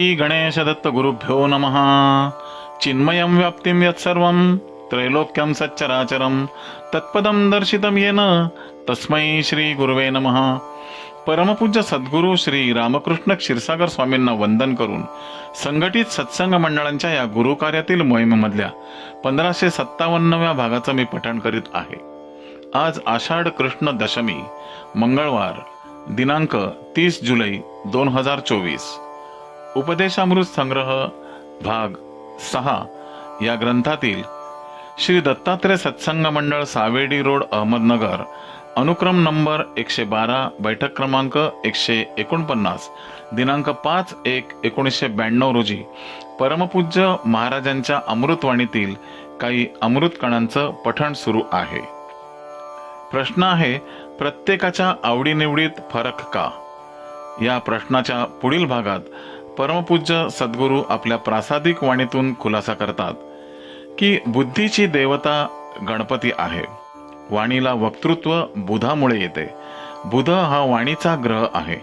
श्री गणेश दत्त गुरुभ्यो नमः। चिन्मयं व्याप्तिं यत्सर्वं त्रैलोक्यं सच्चराचरं तत्पदं दर्शितं येन तस्मै श्री गुरुवे नमः। परमपूज्य सद्गुरू श्री रामकृष्ण क्षीरसागर स्वामींना वंदन करून संघटित सत्संग मंडळांच्या या गुरुकार्यातील मोहिमेमधल्या पंधराशे सत्तावन्नव्या भागाचं मी पठण करीत आहे. आज आषाढ कृष्ण दशमी मंगळवार दिनांक तीस जुलै दोन हजार चोवीस. उपदेशामृत संग्रह भाग सहा या ग्रंथातील श्री दत्तात्रय सत्संग मंडळ सावेडी रोड अहमदनगर अनुक्रम नंबर एकशे बारा बैठक क्रमांक एकशे एकोणपन्नास दिनांक पाच एक एकोणीसशे ब्याण्णव रोजी परमपूज्य महाराजांच्या अमृतवाणीतील काही अमृत कणांचं पठण सुरू आहे. प्रश्न आहे प्रत्येकाच्या आवडीनिवडीत फरक का? या प्रश्नाच्या पुढील भागात परमपूज्य सद्गुरू आपल्या प्रासादिक वाणीतून खुलासा करतात की बुद्धीची देवता गणपती आहे. वाणीला वक्तृत्व बुधामुळे येते. बुध हा वाणीचा ग्रह आहे.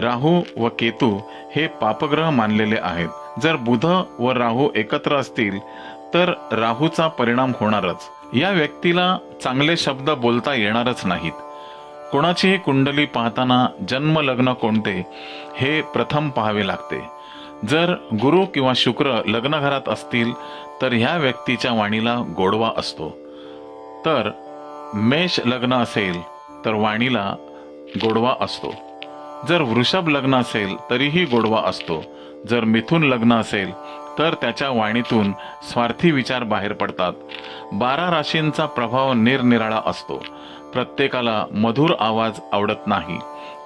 राहू व केतू हे पापग्रह मानलेले आहेत. जर बुध व राहू एकत्र असतील तर राहूचा परिणाम होणारच. या व्यक्तीला चांगले शब्द बोलता येणारच नाहीत. कोणाचीही कुंडली पाहताना जन्म लग्न कोणते हे प्रथम पाहावे लागते. जर गुरु किंवा शुक्र लग्न घरात असतील तर ह्या व्यक्तीच्या वाणीला गोडवा असतो. तर मेष लग्न असेल तर वाणीला गोडवा असतो. जर वृषभ लग्न असेल तरीही गोडवा असतो. जर मिथुन लग्न असेल तर त्याच्या वाणीतून स्वार्थी विचार बाहेर पडतात. बारा राशींचा प्रभाव निरनिराळा असतो. प्रत्येकाला मधुर आवाज आवडत नाही.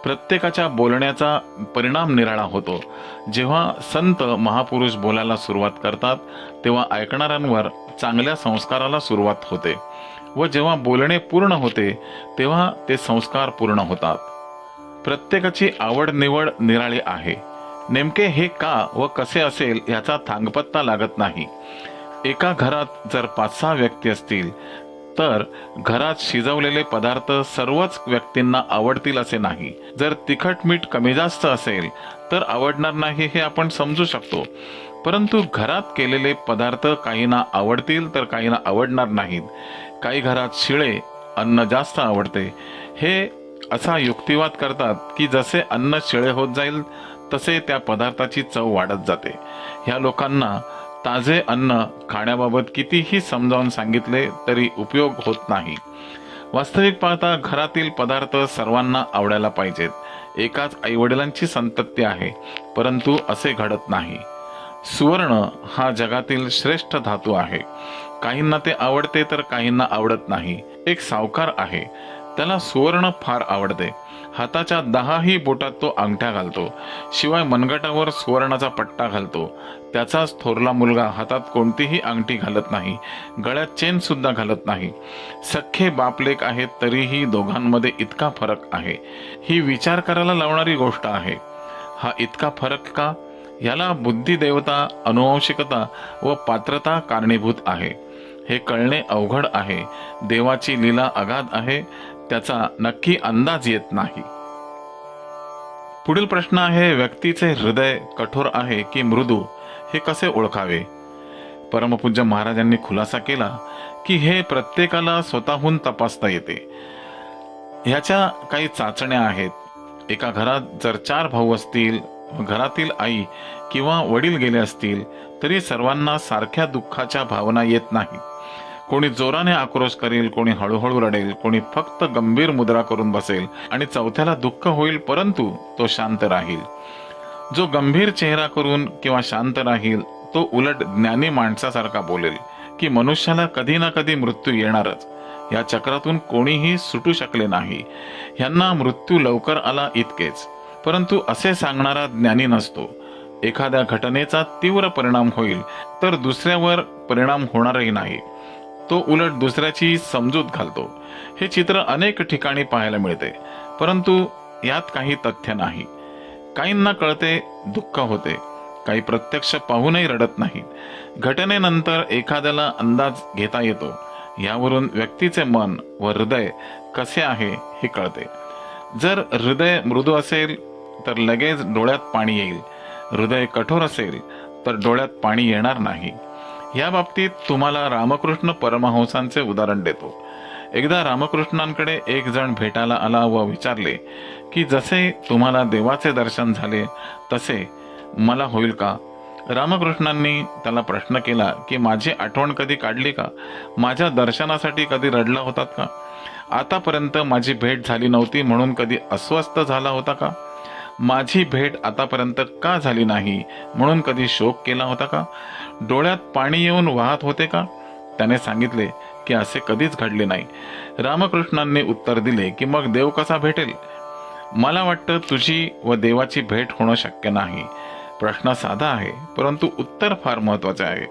प्रत्येकाच्या बोलण्याचा परिणाम निराळा होतो. जेव्हा संत महापुरुष बोलायला सुरुवात करतात तेव्हा ऐकणाऱ्यांवर चांगल्या संस्काराला सुरुवात होते. व जेव्हा बोलणे पूर्ण होते तेव्हा ते संस्कार पूर्ण होतात. प्रत्येकाची आवड निवड निराळी आहे. नेमके हे का व कसे असेल याचा थांगपत्ता लागत नाही. एका घरात जर पाच सहा व्यक्ती असतील तर घरात शिजवलेले पदार्थ सर्वच व्यक्तींना आवडतील असे नाही. जर तिखट मीठ कमी जास्त असेल तर आवडणार नाही हे आपण समजू शकतो. परंतु घरात केलेले पदार्थ काहींना आवडतील तर काहींना आवडणार नाहीत. काही घरात शिळे अन्न जास्त आवडते. हे असा युक्तिवाद करतात की जसे अन्न शिळे होत जाईल तसे त्या पदार्थाची चव वाढत जाते. ह्या लोकांना ताजे अन्न खाण्याबाबत कितीही समजावून सांगितले तरी उपयोग होत नाही. वास्तविक पाहता घरातील पदार्थ सर्वांना आवडायला पाहिजेत. एकाच आईवडिलांची संतती आहे परंतु असे घडत नाही. सुवर्ण हा जगातील श्रेष्ठ धातू आहे. काहींना ते आवडते तर काहींना आवडत नाही. एक सावकार आहे. त्याला सुवर्ण फार आवडते. हाताच्या दहाही बोटात तो अंगठ्या घालतो. शिवाय मनगटावर सुवर्णाचा पट्टा घालतो. त्याचाच थोरला मुलगा हातात कोणतीही अंगठी घालत नाही. गळ्यात चेन सुद्धा घालत नाही. सख्खे बापलेक आहेत तरीही दोघांमध्ये इतका फरक आहे. ही विचार करायला लावणारी गोष्ट आहे. हा इतका फरक का? याला बुद्धिदेवता अनुवंशिकता व पात्रता कारणीभूत आहे. हे कळणे अवघड आहे. देवाची लीला अगाध आहे. त्याचा नक्की अंदाज येत नाही. पुढील प्रश्न आहे व्यक्तीचे हृदय कठोर आहे की मृदू हे कसे ओळखावे? परमपूज्य महाराजांनी खुलासा केला की हे प्रत्येकाला स्वतःहून तपासता येते. ह्याच्या काही चाचण्या आहेत. एका घरात जर चार भाऊ असतील घरातील आई किंवा वडील गेले असतील तरी सर्वांना सारख्या दुःखाच्या भावना येत नाही कोणी जोराने आक्रोश करेल कोणी हळूहळू रडेल कोणी फक्त गंभीर मुद्रा करून बसेल आणि चौथ्याला दुःख होईल परंतु तो शांत राहील. जो गंभीर चेहरा करून किंवा शांत राहील तो उलट ज्ञानी माणसासारखा बोलेल की मनुष्याला कधी ना कधी मृत्यू येणारच. या चक्रातून कोणीही सुटू शकले नाही. यांना मृत्यू लवकर आला इतकेच. परंतु असे सांगणारा ज्ञानी नसतो. एखाद्या घटनेचा तीव्र परिणाम होईल तर दुसऱ्यावर परिणाम होणारही नाही. तो उलट दुसऱ्याची समजूत घालतो. हे चित्र अनेक ठिकाणी पाहायला मिळते परंतु यात काही तथ्य नाही. काहींना कळते दुःख होते काही प्रत्यक्ष पाहूनही रडत नाहीत. घटनेनंतर एखाद्याला अंदाज घेता येतो. यावरून व्यक्तीचे मन व हृदय कसे आहे हे कळते. जर हृदय मृदू असेल तर लगेच डोळ्यात पाणी येईल. हृदय कठोर असेल तर डोळ्यात पाणी येणार नाही. या बाबतीत तुम्हाला रामकृष्ण परमहंसांचे उदाहरण देतो. एकदा रामकृष्णांकडे एक जण भेटायला आला व विचारले की जसे तुम्हाला देवाचे दर्शन झाले तसे मला होईल का? रामकृष्णांनी त्याला प्रश्न केला की माझी आठवण कधी काढली का? माझ्या दर्शनासाठी कधी रडला होतात का? आतापर्यंत माझी भेट झाली नव्हती म्हणून कधी अस्वस्थ झाला होता का? माझी भेट आतापर्यंत का झाली नाही म्हणून कधी शोक केला होता का? डोळ्यात पाणी येऊन वाहत होते का? त्याने सांगितले की असे कधीच घडले नाही. रामकृष्णांनी उत्तर दिले की मग देव कसा भेटेल? मला वाटतं तुझी व देवाची भेट होणं शक्य नाही. प्रश्न साधा आहे परंतु उत्तर फार महत्त्वाचे आहे.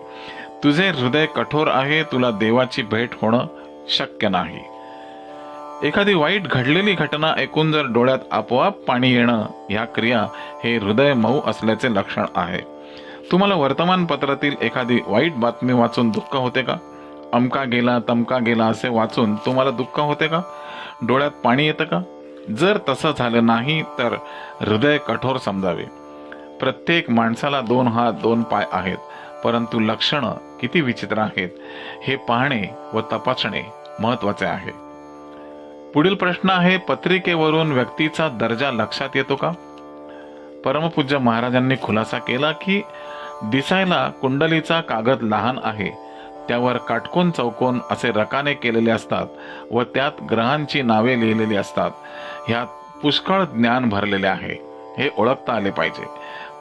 तुझे हृदय कठोर आहे तुला देवाची भेट होणं शक्य नाही. एखादी वाईट घडलेली घटना ऐकून जर डोळ्यात आपोआप पाणी येणं ह्या क्रिया हे हृदय मऊ असल्याचे लक्षण आहे. तुम्हाला वर्तमानपत्रातील एखादी वाईट बातमी वाचून दुःख होते का? अमका गेला तमका गेला असे वाचून तुम्हाला दुःख होते का? डोळ्यात पाणी येतं का? जर तसं झालं नाही तर हृदय कठोर समजावे. प्रत्येक माणसाला दोन हात दोन पाय आहेत परंतु लक्षणं किती विचित्र आहेत हे पाहणे व तपासणे महत्त्वाचे आहे. पुढील प्रश्न आहे पत्रिकेवरून व्यक्तीचा दर्जा लक्षात येतो का? परमपूज्य महाराजांनी खुलासा केला की दिसायला कुंडलीचा कागद लहान आहे. त्यावर काटकोन चौकोन असे रकाने केलेले असतात व त्यात ग्रहांची नावे लिहिलेली असतात. ह्यात पुष्कळ ज्ञान भरलेले आहे. हे ओळखता आले पाहिजे.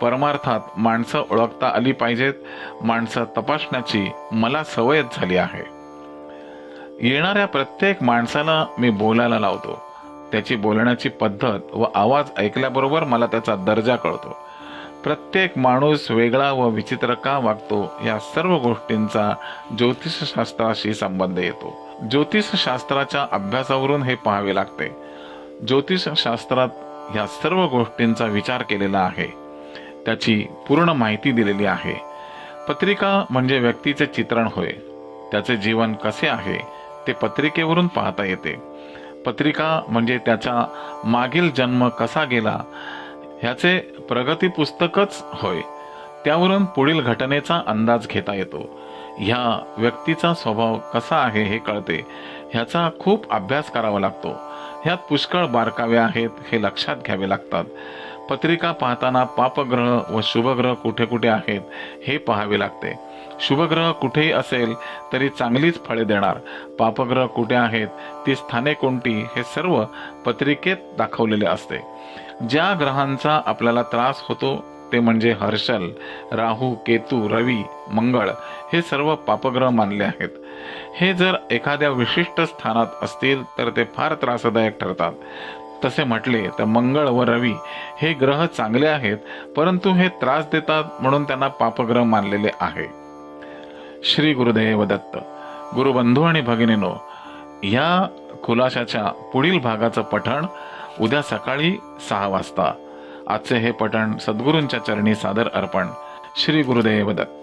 परमार्थात माणसं ओळखता आली पाहिजेत. माणसं तपासण्याची मला सवयच झाली आहे. येणाऱ्या प्रत्येक माणसाला मी बोलायला लावतो. त्याची बोलण्याची पद्धत व आवाज ऐकल्याबरोबर मला त्याचा दर्जा कळतो. प्रत्येक माणूस वेगळा व विचित्र का वागतो या सर्व गोष्टींचा ज्योतिषशास्त्राशी संबंध येतो. ज्योतिषशास्त्राच्या अभ्यासावरून हे पाहावे लागते. ज्योतिषशास्त्रात ह्या सर्व गोष्टींचा विचार केलेला आहे. त्याची पूर्ण माहिती दिलेली आहे. पत्रिका म्हणजे व्यक्तीचे चित्रण होय. त्याचे जीवन कसे आहे ते पत्रिकेवरून पाहता येते. पत्रिका म्हणजे त्याचा मागील जन्म कसा गेला ह्याचे प्रगती पुस्तकच होय. त्यावरून पुढील घटनेचा अंदाज घेता येतो. ह्या व्यक्तीचा स्वभाव कसा आहे हे कळते. ह्याचा खूप अभ्यास करावा लागतो. ह्यात पुष्कळ बारकावे आहेत हे लक्षात घ्यावे लागतात. पत्रिका पाहताना पापग्रह व शुभग्रह कुठे कुठे आहेत हे पाहावे लागते. शुभग्रह कुठेही असेल तरी चांगलीच फळे देणार. पापग्रह कुठे आहेत ती स्थाने कोणती हे सर्व पत्रिकेत दाखवलेले असते. ज्या ग्रहांचा आपल्याला त्रास होतो ते म्हणजे हर्षल राहू केतू रवी मंगळ हे सर्व पापग्रह मानले आहेत. हे जर एखाद्या विशिष्ट स्थानात असतील तर ते फार त्रासदायक ठरतात. तसे म्हटले तर मंगळ व रवी हे ग्रह चांगले आहेत परंतु हे त्रास देतात म्हणून त्यांना पापग्रह मानलेले आहे. श्री गुरुदेव दत्त गुरुबंधू आणि भगिनीनो या खुलाशाच्या पुढील भागाचं पठण उद्या सकाळी सहा वाजता. आजचे हे पठण सद्गुरूंच्या चरणी सादर अर्पण. श्री गुरुदेव दत्त.